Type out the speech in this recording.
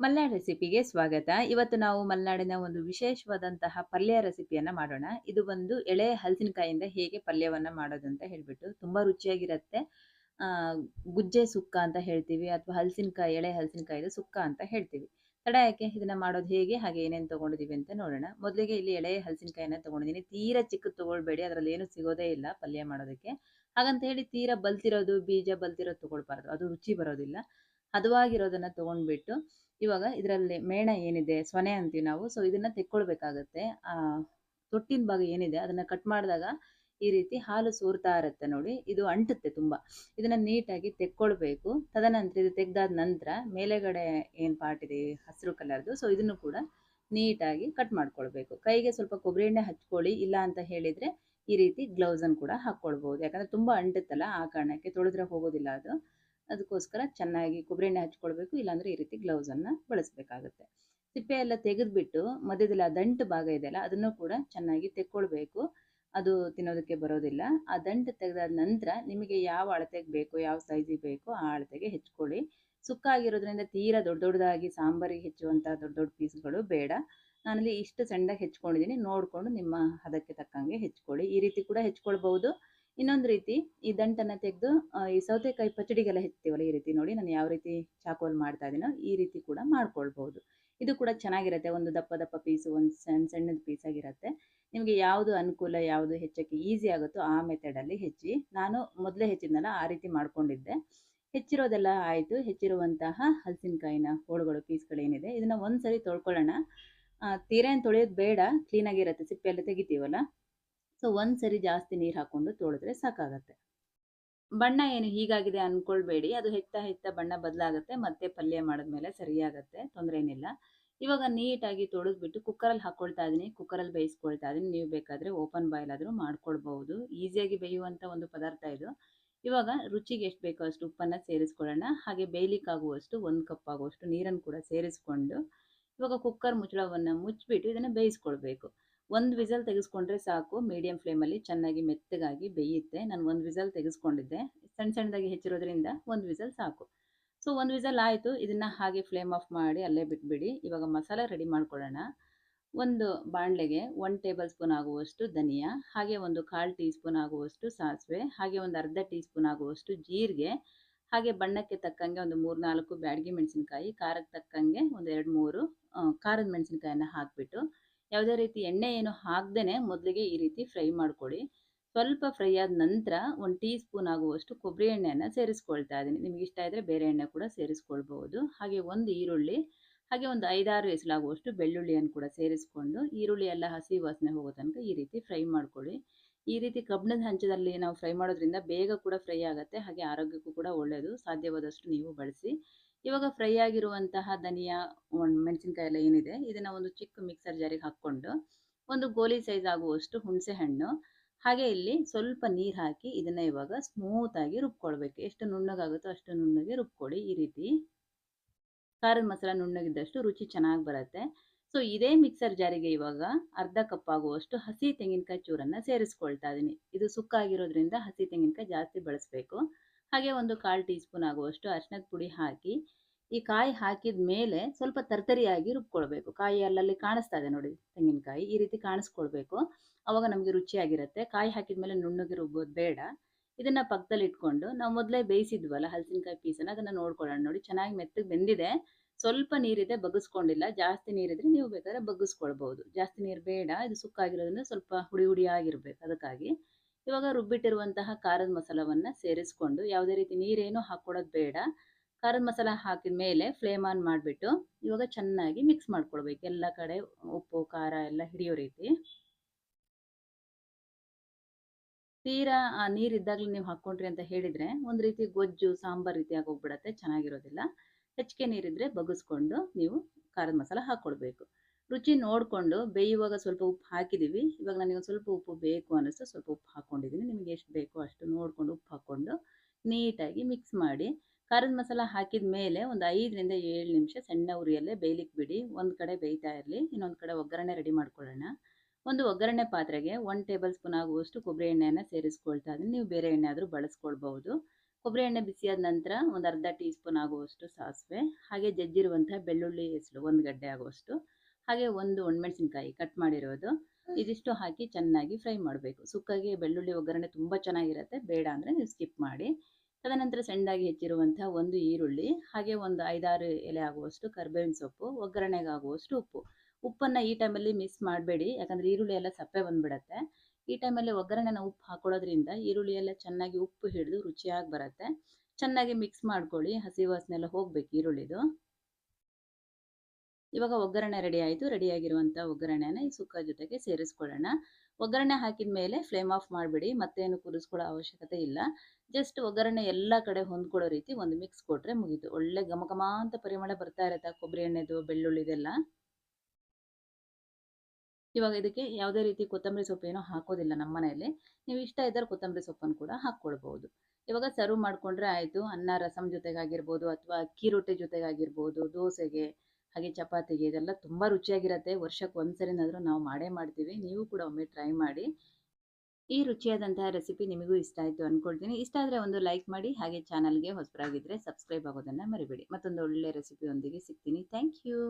ಮಲ್ನಾಡ್ ರೆಸಿಪಿಗೆ ಸ್ವಾಗತ. ಇವತ್ತು ನಾವು ಮಲ್ನಾಡಿನ ಒಂದು ವಿಶೇಷವಾದಂತಹ ಪಲ್ಯ ರೆಸಿಪಿಯನ್ನು ಮಾಡೋಣ. ಇದು ಬಂದು ಎಳೆ ಹಲಸಿನಕಾಯಿಂದ ಹೇಗೆ ಪಲ್ಯವನ್ನು ಮಾಡೋದಂತ ಹೇಳಿಬಿಟ್ಟು ತುಂಬಾ ರುಚಿಯಾಗಿರುತ್ತೆ ಗುಜ್ಜೆ ಸುಕ್ಕ ಅಂತ ಹೇಳ್ತೀವಿ ಅಥವಾ ಹಲಸಿನಕಾಯಿ, ಎಳೆ ಹಲಸಿನಕಾಯಿದು ಸುಕ್ಕ ಅಂತ ಹೇಳ್ತೀವಿ. ತಡ ಯಾಕೆ ಇದನ್ನು ಮಾಡೋದು ಹೇಗೆ, ಹಾಗೆ ಏನೇನು ತೊಗೊಂಡಿದ್ದೀವಿ ಅಂತ ನೋಡೋಣ. ಮೊದಲಿಗೆ ಇಲ್ಲಿ ಎಳೆ ಹಲಸಿನಕಾಯಿನ ತಗೊಂಡಿದ್ದೀನಿ. ತೀರಾ ಚಿಕ್ಕದು ತೊಗೊಳ್ಬೇಡಿ, ಅದರಲ್ಲಿ ಏನು ಸಿಗೋದೇ ಇಲ್ಲ ಪಲ್ಯ ಮಾಡೋದಕ್ಕೆ. ಹಾಗಂತ ಹೇಳಿ ತೀರಾ ಬಲ್ತಿರೋದು, ಬೀಜ ಬಲ್ತಿರೋದು ತೊಗೊಳ್ಬಾರ್ದು ಅದು ರುಚಿ ಬರೋದಿಲ್ಲ. ಹದವಾಗಿರೋದನ್ನ ತಗೊಂಡ್ಬಿಟ್ಟು ಇವಾಗ ಇದರಲ್ಲಿ ಮೇಣ ಏನಿದೆ ಸೊನೆ ಅಂತೀವಿ ನಾವು. ಸೊ ಇದನ್ನ ತೆಕ್ಕೊಳ್ಬೇಕಾಗತ್ತೆ. ಆ, ತೊಟ್ಟಿನ ಭಾಗ ಏನಿದೆ, ಅದನ್ನ ಕಟ್ ಮಾಡಿದಾಗ ಈ ರೀತಿ ಹಾಲು ಸೋರ್ತಾ ಇರತ್ತೆ ನೋಡಿ. ಇದು ಅಂಟುತ್ತೆ ತುಂಬಾ. ಇದನ್ನ ನೀಟಾಗಿ ತೆಕ್ಕೊಳ್ಬೇಕು. ತದನಂತರ ಇದು ತೆಗ್ದಾದ ನಂತರ ಮೇಲೆಗಡೆ ಏನ್ ಪಾರ್ಟ್ ಇದೆ, ಹಸಿರು ಕಲರ್‌ದು ಸೊ ಇದನ್ನು ಕೂಡ ನೀಟಾಗಿ ಕಟ್ ಮಾಡ್ಕೊಳ್ಬೇಕು. ಕೈಗೆ ಸ್ವಲ್ಪ ಕೊಬ್ಬರಿ ಎಣ್ಣೆ ಹಚ್ಕೊಳ್ಳಿ. ಇಲ್ಲ ಅಂತ ಹೇಳಿದ್ರೆ ಈ ರೀತಿ ಗ್ಲೌಸ್ ಅನ್ನು ಕೂಡ ಹಾಕ್ಕೊಳ್ಬಹುದು. ಯಾಕಂದ್ರೆ ತುಂಬಾ ಅಂಟುತ್ತಲ್ಲ, ಆ ಕಾರಣಕ್ಕೆ ತೊಳೆದ್ರೆ ಹೋಗೋದಿಲ್ಲ ಅದು. ಅದಕ್ಕೋಸ್ಕರ ಚೆನ್ನಾಗಿ ಕೊಬ್ಬರಿ ಎಣ್ಣೆ ಹಚ್ಕೊಳ್ಬೇಕು. ಇಲ್ಲಾಂದ್ರೆ ಈ ರೀತಿ ಗ್ಲೌಸನ್ನು ಬಳಸಬೇಕಾಗುತ್ತೆ. ಸಿಪ್ಪೆ ಎಲ್ಲ ತೆಗೆದ್ಬಿಟ್ಟು ಮಧ್ಯದಲ್ಲಿ ಆ ದಂಟು ಭಾಗ ಇದೆಯಲ್ಲ ಅದನ್ನು ಕೂಡ ಚೆನ್ನಾಗಿ ತೆಕ್ಕೊಳ್ಬೇಕು. ಅದು ತಿನ್ನೋದಕ್ಕೆ ಬರೋದಿಲ್ಲ. ಆ ದಂಟು ತೆಗೆದಾದ ನಂತರ ನಿಮಗೆ ಯಾವ ಅಳತೆಗೆ ಬೇಕು, ಯಾವ ಸೈಜಿಗೆ ಬೇಕು ಆ ಅಳತೆಗೆ ಹೆಚ್ಕೊಳ್ಳಿ. ಸುಕ್ಕ ಆಗಿರೋದ್ರಿಂದ ತೀರಾ ದೊಡ್ಡ ದೊಡ್ಡದಾಗಿ ಸಾಂಬಾರಿಗೆ ಹೆಚ್ಚುವಂಥ ದೊಡ್ಡ ದೊಡ್ಡ ಪೀಸ್‌ಗಳು ಬೇಡ. ನಾನಲ್ಲಿ ಇಷ್ಟು ಸಣ್ಣದಾಗಿ ಹೆಚ್ಕೊಂಡಿದ್ದೀನಿ. ನೋಡ್ಕೊಂಡು ನಿಮ್ಮ ಹದಕ್ಕೆ ತಕ್ಕಂಗೆ ಹೆಚ್ಕೊಳ್ಳಿ. ಈ ರೀತಿ ಕೂಡ ಹೆಚ್ಕೊಳ್ಬಹುದು. ಇನ್ನೊಂದು ರೀತಿ ಈ ದಂಟನ್ನ ತೆಗೆದು ಈ ಸೌತೆಕಾಯಿ ಪಚಡಿಗೆಲ್ಲ ಹೆಚ್ತೀವಲ್ಲ ಈ ರೀತಿ ನೋಡಿ ನಾನು ಯಾವ ರೀತಿ ಚಾಕುವಲ್ಲಿ ಮಾಡ್ತಾ ಇದೀನೋ ಈ ರೀತಿ ಕೂಡ ಮಾಡ್ಕೊಳ್ಬಹುದು. ಇದು ಕೂಡ ಚೆನ್ನಾಗಿರುತ್ತೆ ಒಂದು ದಪ್ಪ ದಪ್ಪ ಪೀಸು, ಒಂದು ಸಣ್ಣ ಸಣ್ಣದ ಪೀಸ್ ಆಗಿರತ್ತೆ. ನಿಮಗೆ ಯಾವುದು ಅನುಕೂಲ, ಯಾವುದು ಹೆಚ್ಚಕ್ಕೆ ಈಸಿ ಆಗುತ್ತೋ ಆ ಮೆಥಡಲ್ಲಿ ಹೆಚ್ಚಿ. ನಾನು ಮೊದಲೇ ಹೆಚ್ಚಿದ್ನಲ್ಲ ಆ ರೀತಿ ಮಾಡ್ಕೊಂಡಿದ್ದೆ. ಹೆಚ್ಚಿರೋದೆಲ್ಲ ಆಯ್ತು. ಹೆಚ್ಚಿರುವಂತಹ ಹಲಸಿನಕಾಯಿನ ಹೋಳುಗಳು ಪೀಸ್‌ಗಳೇನಿದೆ ಇದನ್ನ ಒಂದ್ಸರಿ ತೊಳ್ಕೊಳ್ಳೋಣ. ತೀರೇನು ತೊಳೆಯೋದು ಬೇಡ. ಕ್ಲೀನಾಗಿರುತ್ತೆ ಸಿಪ್ಪೆ ಎಲ್ಲ ತೆಗಿತೀವಲ್ಲ. ಸೊ ಒಂದ್ಸರಿ ಜಾಸ್ತಿ ನೀರು ಹಾಕೊಂಡು ತೊಳೆದ್ರೆ ಸಾಕಾಗತ್ತೆ. ಬಣ್ಣ ಏನು ಹೀಗಾಗಿದೆ ಅಂದ್ಕೊಳ್ಬೇಡಿ ಅದು ಹೆಚ್ಚಾ ಹೆಚ್ಚಾ ಬಣ್ಣ ಬದಲಾಗುತ್ತೆ, ಮತ್ತೆ ಪಲ್ಯ ಮಾಡಿದ್ಮೇಲೆ ಸರಿಯಾಗತ್ತೆ. ತೊಂದರೆ ಏನಿಲ್ಲ. ಇವಾಗ ನೀಟಾಗಿ ತೊಳೆದ್ಬಿಟ್ಟು ಕುಕ್ಕರಲ್ಲಿ ಹಾಕ್ಕೊಳ್ತಾ ಇದ್ದೀನಿ ಕುಕ್ಕರಲ್ಲಿ ಬೇಯಿಸ್ಕೊಳ್ತಾ ಇದ್ದೀನಿ ನೀವು ಬೇಕಾದರೆ ಓಪನ್ ಬಾಯ್ಲ್ ಆದರೂ ಮಾಡ್ಕೊಳ್ಬಹುದು. ಈಸಿಯಾಗಿ ಬೇಯುವಂಥ ಒಂದು ಪದಾರ್ಥ ಇದು. ಇವಾಗ ರುಚಿಗೆ ಎಷ್ಟು ಬೇಕೋ ಅಷ್ಟು ಉಪ್ಪನ್ನು ಸೇರಿಸ್ಕೊಳ್ಳೋಣ. ಹಾಗೆ ಬೇಯಲಿಕ್ಕಾಗುವಷ್ಟು ಒಂದು ಕಪ್ ಆಗುವಷ್ಟು ನೀರನ್ನು ಕೂಡ ಸೇರಿಸ್ಕೊಂಡು ಇವಾಗ ಕುಕ್ಕರ್ ಮುಚ್ಚಳವನ್ನು ಮುಚ್ಚಿಬಿಟ್ಟು ಇದನ್ನು ಬೇಯಿಸ್ಕೊಳ್ಬೇಕು. ಒಂದು ವಿಸಲ್ ತೆಗೆಸ್ಕೊಂಡ್ರೆ ಸಾಕು. ಮೀಡಿಯಂ ಫ್ಲೇಮಲ್ಲಿ ಚೆನ್ನಾಗಿ ಮೆತ್ತಗಾಗಿ ಬೇಯುತ್ತೆ. ನಾನು ಒಂದು ವಿಸಲ್ ತೆಗೆಸ್ಕೊಂಡಿದ್ದೆ. ಸಣ್ಣ ಸಣ್ಣದಾಗಿ ಹೆಚ್ಚಿರೋದ್ರಿಂದ ಒಂದು ವಿಸಲ್ ಸಾಕು. ಸೊ ಒಂದು ವಿಸಲ್ ಆಯಿತು ಇದನ್ನು ಹಾಗೆ ಫ್ಲೇಮ್ ಆಫ್ ಮಾಡಿ ಅಲ್ಲೇ ಬಿಟ್ಬಿಡಿ. ಇವಾಗ ಮಸಾಲೆ ರೆಡಿ ಮಾಡ್ಕೊಳ್ಳೋಣ. ಒಂದು ಬಾಣಲೆಗೆ ಒನ್ ಟೇಬಲ್ ಸ್ಪೂನ್ ಆಗುವಷ್ಟು ಧನಿಯಾ, ಹಾಗೆ ಒಂದು 1/4 ಟೀ ಸ್ಪೂನ್ ಆಗುವಷ್ಟು ಸಾಸಿವೆ, ಹಾಗೆ ಒಂದು ಅರ್ಧ ಟೀ ಸ್ಪೂನ್ ಆಗುವಷ್ಟು ಜೀರಿಗೆ, ಹಾಗೆ ಬಣ್ಣಕ್ಕೆ ತಕ್ಕಂಗೆ ಒಂದು 3, 4 ಬ್ಯಾಡಗಿ ಮೆಣಸಿನಕಾಯಿ, ಖಾರಕ್ಕೆ ತಕ್ಕಂಗೆ ಒಂದು 2, 3 ಅ ಖಾರದ ಮೆಣಸಿನಕಾಯನ್ನ ಹಾಕ್ಬಿಟ್ಟು ಯಾವುದೇ ರೀತಿ ಎಣ್ಣೆ ಏನು ಹಾಕ್ದೇನೆ ಮೊದಲಿಗೆ ಈ ರೀತಿ ಫ್ರೈ ಮಾಡ್ಕೊಳ್ಳಿ. ಸ್ವಲ್ಪ ಫ್ರೈ ಆದ ನಂತರ ಒಂದು ಟೀ ಸ್ಪೂನ್ ಆಗುವಷ್ಟು ಕೊಬ್ಬರಿ ಎಣ್ಣೆಯನ್ನು ಸೇರಿಸ್ಕೊಳ್ತಾ ಇದ್ದೀನಿ ನಿಮಗೆ ಇಷ್ಟ ಇದ್ದರೆ ಬೇರೆ ಎಣ್ಣೆ ಕೂಡ ಸೇರಿಸ್ಕೊಳ್ಬಹುದು. ಹಾಗೆ ಒಂದು ಈರುಳ್ಳಿ, ಹಾಗೆ ಒಂದು 5, 6 ಎಸಳಾಗುವಷ್ಟು ಬೆಳ್ಳುಳ್ಳಿಯನ್ನು ಕೂಡ ಸೇರಿಸ್ಕೊಂಡು ಈರುಳ್ಳಿ ಎಲ್ಲ ಹಸಿ ವಾಸನೆ ಹೋಗೋ ತನಕ ಈ ರೀತಿ ಫ್ರೈ ಮಾಡ್ಕೊಳ್ಳಿ. ಈ ರೀತಿ ಕಬ್ಬಿಣದ ಹಂಚದಲ್ಲಿ ನಾವು ಫ್ರೈ ಮಾಡೋದ್ರಿಂದ ಬೇಗ ಕೂಡ ಫ್ರೈ ಆಗುತ್ತೆ ಹಾಗೆ ಆರೋಗ್ಯಕ್ಕೂ ಕೂಡ ಒಳ್ಳೆಯದು. ಸಾಧ್ಯವಾದಷ್ಟು ನೀವು ಬಳಸಿ. ಇವಾಗ ಫ್ರೈ ಆಗಿರುವಂತಹ ಧನಿಯಾ, ಒಣ ಮೆಣಸಿನಕಾಯಿ ಎಲ್ಲ ಏನಿದೆ ಇದನ್ನ ಒಂದು ಚಿಕ್ಕ ಮಿಕ್ಸರ್ ಜಾರಿಗೆ ಹಾಕ್ಕೊಂಡು ಒಂದು ಗೋಲಿ ಸೈಜ್ ಆಗುವಷ್ಟು ಹುಣಸೆ ಹಣ್ಣು, ಹಾಗೆ ಇಲ್ಲಿ ಸ್ವಲ್ಪ ನೀರು ಹಾಕಿ ಇದನ್ನ ಇವಾಗ ಸ್ಮೂತಾಗಿ ರುಬ್ಕೊಳ್ಬೇಕು. ಎಷ್ಟು ನುಣ್ಣಗಾಗುತ್ತೋ ಅಷ್ಟು ನುಣ್ಣಗೆ ರುಬ್ಕೊಳ್ಳಿ ಈ ರೀತಿ. ಖಾರದ ಮಸಾಲ ನುಣ್ಣಗಿದ್ದಷ್ಟು ರುಚಿ ಚೆನ್ನಾಗಿ ಬರುತ್ತೆ. ಸೊ ಇದೇ ಮಿಕ್ಸರ್ ಜಾರಿಗೆ ಇವಾಗ ಅರ್ಧ ಕಪ್ ಆಗುವಷ್ಟು ಹಸಿ ತೆಂಗಿನಕಾಯಿ ಚೂರನ್ನ ಸೇರಿಸ್ಕೊಳ್ತಾ ಇದೀನಿ. ಇದು ಸುಕ್ಕ ಆಗಿರೋದ್ರಿಂದ ಹಸಿ ತೆಂಗಿನಕಾಯಿ ಜಾಸ್ತಿ ಬಳಸಬೇಕು. ಹಾಗೆ ಒಂದು 1/4 ಟೀ ಸ್ಪೂನ್ ಆಗುವಷ್ಟು ಅರಿಶಿಣದ ಪುಡಿ ಹಾಕಿ, ಈ ಕಾಯಿ ಹಾಕಿದ ಮೇಲೆ ಸ್ವಲ್ಪ ತರ್ತರಿಯಾಗಿ ರುಬ್ಕೊಳ್ಬೇಕು. ಕಾಯಿ ಅಲ್ಲಲ್ಲಿ ಕಾಣಿಸ್ತಾ ಇದೆ ನೋಡಿ ತೆಂಗಿನಕಾಯಿ. ಈ ರೀತಿ ಕಾಣಿಸ್ಕೊಳ್ಬೇಕು. ಅವಾಗ ನಮಗೆ ರುಚಿಯಾಗಿರುತ್ತೆ ಕಾಯಿ ಹಾಕಿದ ಮೇಲೆ ನುಣ್ಣಗೆ ರುಬ್ಬೋದು ಬೇಡ. ಇದನ್ನ ಪಕ್ಕದಲ್ಲಿ ಇಟ್ಕೊಂಡು ನಾವು ಮೊದಲೇ ಬೇಯಿಸಿದ್ವಲ್ಲ ಹಲಸಿನಕಾಯಿ ಪೀಸನ್ನ, ಅದನ್ನ ನೋಡ್ಕೊಳ್ಳೋಣ ನೋಡಿ ಚೆನ್ನಾಗಿ ಮೆತ್ತಗೆ ಬೆಂದಿದೆ. ಸ್ವಲ್ಪ ನೀರಿದೆ, ಬಗ್ಗಿಸ್ಕೊಂಡಿಲ್ಲ. ಜಾಸ್ತಿ ನೀರಿದ್ರೆ ನೀವು ಬೇಕಾದ್ರೆ ಬಗ್ಗಿಸ್ಕೊಳ್ಬೋದು ಜಾಸ್ತಿ ನೀರು ಬೇಡ. ಇದು ಸುಕ್ಕಾಗಿರೋದ್ರಿಂದ ಸ್ವಲ್ಪ ಹುಡಿ ಹುಡಿಯಾಗಿರ್ಬೇಕು ಅದಕ್ಕಾಗಿ. ಇವಾಗ ರುಬ್ಬಿಟ್ಟಿರುವಂತಹ ಖಾರದ ಮಸಾಲವನ್ನ ಸೇರಿಸ್ಕೊಂಡು ಯಾವುದೇ ರೀತಿ ನೀರೇನು ಹಾಕೊಡೋದು ಬೇಡ. ಖಾರದ ಮಸಾಲ ಹಾಕಿದ ಮೇಲೆ ಫ್ಲೇಮ್ ಆನ್ ಮಾಡಿಬಿಟ್ಟು ಇವಾಗ ಚೆನ್ನಾಗಿ ಮಿಕ್ಸ್ ಮಾಡ್ಕೊಳ್ಬೇಕು. ಎಲ್ಲ ಕಡೆ ಉಪ್ಪು, ಖಾರ ಎಲ್ಲ ಹಿಡಿಯೋ ರೀತಿ. ತೀರಾ ಆ ನೀರಿದ್ದಾಗಲೂ ನೀವು ಹಾಕ್ಕೊಂಡ್ರಿ ಅಂತ ಹೇಳಿದ್ರೆ ಒಂದು ರೀತಿ ಗೊಜ್ಜು, ಸಾಂಬಾರ್ ರೀತಿ ಆಗೋಗ್ಬಿಡತ್ತೆ. ಚೆನ್ನಾಗಿರೋದಿಲ್ಲ. ಹೆಚ್ಚಿಗೆ ನೀರಿದ್ರೆ ಬಗ್ಗಿಸ್ಕೊಂಡು ನೀವು ಖಾರದ ಮಸಾಲ ಹಾಕ್ಕೊಳ್ಬೇಕು. ರುಚಿ ನೋಡಿಕೊಂಡು ಬೇಯುವಾಗ ಸ್ವಲ್ಪ ಉಪ್ಪು ಹಾಕಿದ್ದೀವಿ ಇವಾಗ ನನಗೆ ಸ್ವಲ್ಪ ಉಪ್ಪು ಬೇಕು ಅನ್ನಿಸ್ತು ಸ್ವಲ್ಪ ಉಪ್ಪು ಹಾಕ್ಕೊಂಡಿದ್ದೀನಿ. ನಿಮಗೆ ಎಷ್ಟು ಬೇಕೋ ಅಷ್ಟು ನೋಡಿಕೊಂಡು ಉಪ್ಪು ಹಾಕ್ಕೊಂಡು ನೀಟಾಗಿ ಮಿಕ್ಸ್ ಮಾಡಿ ಖಾರದ ಮಸಾಲ ಹಾಕಿದ ಮೇಲೆ ಒಂದು 5 ರಿಂದ 7 ನಿಮಿಷ ಸಣ್ಣ ಉರಿಯಲ್ಲೇ ಬೇಯಲಿಕ್ಕೆ ಬಿಡಿ. ಒಂದು ಕಡೆ ಬೇಯ್ತಾ ಇರಲಿ. ಇನ್ನೊಂದು ಕಡೆ ಒಗ್ಗರಣೆ ರೆಡಿ ಮಾಡ್ಕೊಳ್ಳೋಣ. ಒಂದು ಒಗ್ಗರಣೆ ಪಾತ್ರೆಗೆ 1 ಟೇಬಲ್ ಸ್ಪೂನ್ ಆಗುವಷ್ಟು ಕೊಬ್ಬರಿ ಎಣ್ಣೆಯನ್ನು ಸೇರಿಸ್ಕೊಳ್ತಾ ಇದ್ದೀನಿ ನೀವು ಬೇರೆ ಎಣ್ಣೆ ಆದರೂ ಬಳಸ್ಕೊಳ್ಬಹುದು. ಕೊಬ್ಬರಿ ಎಣ್ಣೆ ಬಿಸಿಯಾದ ನಂತರ ಒಂದು ಅರ್ಧ ಟೀ ಸ್ಪೂನ್ ಆಗುವಷ್ಟು ಸಾಸಿವೆ, ಹಾಗೆ ಜಜ್ಜಿರುವಂಥ ಬೆಳ್ಳುಳ್ಳಿ ಹೆಸರು ಒಂದು ಗಡ್ಡೆ ಆಗುವಷ್ಟು ಹಾಗೆ ಒಂದು ಒಣಮೆಣಸಿನ್ಕಾಯಿ ಕಟ್ ಮಾಡಿರೋದು. ಇದಿಷ್ಟು ಹಾಕಿ ಚೆನ್ನಾಗಿ ಫ್ರೈ ಮಾಡಬೇಕು. ಸುಕ್ಕಾಗಿ ಬೆಳ್ಳುಳ್ಳಿ ಒಗ್ಗರಣೆ ತುಂಬ ಚೆನ್ನಾಗಿರುತ್ತೆ. ಬೇಡ ಅಂದರೆ ನೀವು ಸ್ಕಿಪ್ ಮಾಡಿ. ತದನಂತರ ಸಣ್ಣದಾಗಿ ಹೆಚ್ಚಿರುವಂತಹ ಒಂದು ಈರುಳ್ಳಿ ಹಾಗೆ ಒಂದು ಐದಾರು ಎಲೆ ಆಗುವಷ್ಟು ಕರ್ಬೇವಿನ ಸೊಪ್ಪು ಒಗ್ಗರಣೆಗಾಗುವಷ್ಟು ಉಪ್ಪು. ಉಪ್ಪನ್ನು ಈ ಟೈಮಲ್ಲಿ ಮಿಸ್ ಮಾಡಬೇಡಿ. ಯಾಕಂದರೆ ಈರುಳ್ಳಿ ಎಲ್ಲ ಸಪ್ಪೆ ಬಂದುಬಿಡತ್ತೆ. ಈ ಟೈಮಲ್ಲಿ ಒಗ್ಗರಣೆನ ಉಪ್ಪು ಹಾಕೊಳ್ಳೋದ್ರಿಂದ ಈರುಳ್ಳಿ ಎಲ್ಲ ಚೆನ್ನಾಗಿ ಉಪ್ಪು ಹಿಡಿದು ರುಚಿಯಾಗಿ ಬರುತ್ತೆ. ಚೆನ್ನಾಗಿ ಮಿಕ್ಸ್ ಮಾಡ್ಕೊಳ್ಳಿ. ಹಸಿ ವಾಸನೆಲ್ಲ ಹೋಗ್ಬೇಕು ಈರುಳ್ಳಿದು. ಇವಾಗ ಒಗ್ಗರಣೆ ರೆಡಿ ಆಯಿತು. ರೆಡಿಯಾಗಿರುವಂಥ ಒಗ್ಗರಣೆನ ಈ ಸುಕ್ಕ ಜೊತೆಗೆ ಸೇರಿಸ್ಕೊಳ್ಳೋಣ. ಒಗ್ಗರಣೆ ಹಾಕಿದ ಮೇಲೆ ಫ್ಲೇಮ್ ಆಫ್ ಮಾಡಿಬಿಡಿ. ಮತ್ತೇನು ಕುದಿಸ್ಕೊಳ್ಳೋ ಅವಶ್ಯಕತೆ ಇಲ್ಲ. ಜಸ್ಟ್ ಒಗ್ಗರಣೆ ಎಲ್ಲ ಕಡೆ ಹೊಂದ್ಕೊಳ್ಳೋ ರೀತಿ ಒಂದು ಮಿಕ್ಸ್ ಕೊಟ್ಟರೆ ಮುಗೀತು. ಒಳ್ಳೆ ಗಮಗಮ ಅಂತ ಪರಿಮಳ ಬರ್ತಾ ಇರುತ್ತೆ ಕೊಬ್ಬರಿ ಎಣ್ಣೆದು ಬೆಳ್ಳುಳ್ಳಿದೆಲ್ಲ ಇವಾಗ ಇದಕ್ಕೆ ಯಾವುದೇ ರೀತಿ ಕೊತ್ತಂಬರಿ ಸೊಪ್ಪು ಏನೋ ಹಾಕೋದಿಲ್ಲ ನಮ್ಮ ಮನೆಯಲ್ಲಿ. ನೀವು ಇಷ್ಟ ಇದ್ದರೆ ಕೊತ್ತಂಬರಿ ಸೊಪ್ಪನ್ನು ಕೂಡ ಹಾಕ್ಕೊಳ್ಬೋದು ಇವಾಗ ಸರ್ವ್ ಮಾಡಿಕೊಂಡ್ರೆ ಆಯಿತು. ಅನ್ನ, ರಸಂ ಜೊತೆಗಾಗಿರ್ಬೋದು ಅಥವಾ ಅಕ್ಕಿ ರೊಟ್ಟಿ ಜೊತೆಗಾಗಿರ್ಬೋದು, ದೋಸೆಗೆ ಹಾಗೆ ಚಪಾತಿಗೆ ಇದೆಲ್ಲ ತುಂಬ ರುಚಿಯಾಗಿರುತ್ತೆ. ವರ್ಷಕ್ಕೆ ಒಂದ್ಸರಿನಾದರೂ ನಾವು ಮಾಡೇ ಮಾಡ್ತೀವಿ. ನೀವು ಕೂಡ ಒಮ್ಮೆ ಟ್ರೈ ಮಾಡಿ. ಈ ರುಚಿಯಾದಂತಹ ರೆಸಿಪಿ ನಿಮಗೂ ಇಷ್ಟ ಆಯಿತು ಅಂದ್ಕೊಳ್ತೀನಿ ಇಷ್ಟ ಆದರೆ ಒಂದು ಲೈಕ್ ಮಾಡಿ. ಹಾಗೆ ಚಾನಲ್ಗೆ ಹೊಸಬರಾಗಿದ್ದರೆ ಸಬ್ಸ್ಕ್ರೈಬ್ ಆಗೋದನ್ನು ಮರಿಬೇಡಿ. ಮತ್ತೊಂದು ಒಳ್ಳೆ ರೆಸಿಪಿಯೊಂದಿಗೆ ಸಿಗ್ತೀನಿ. Thank you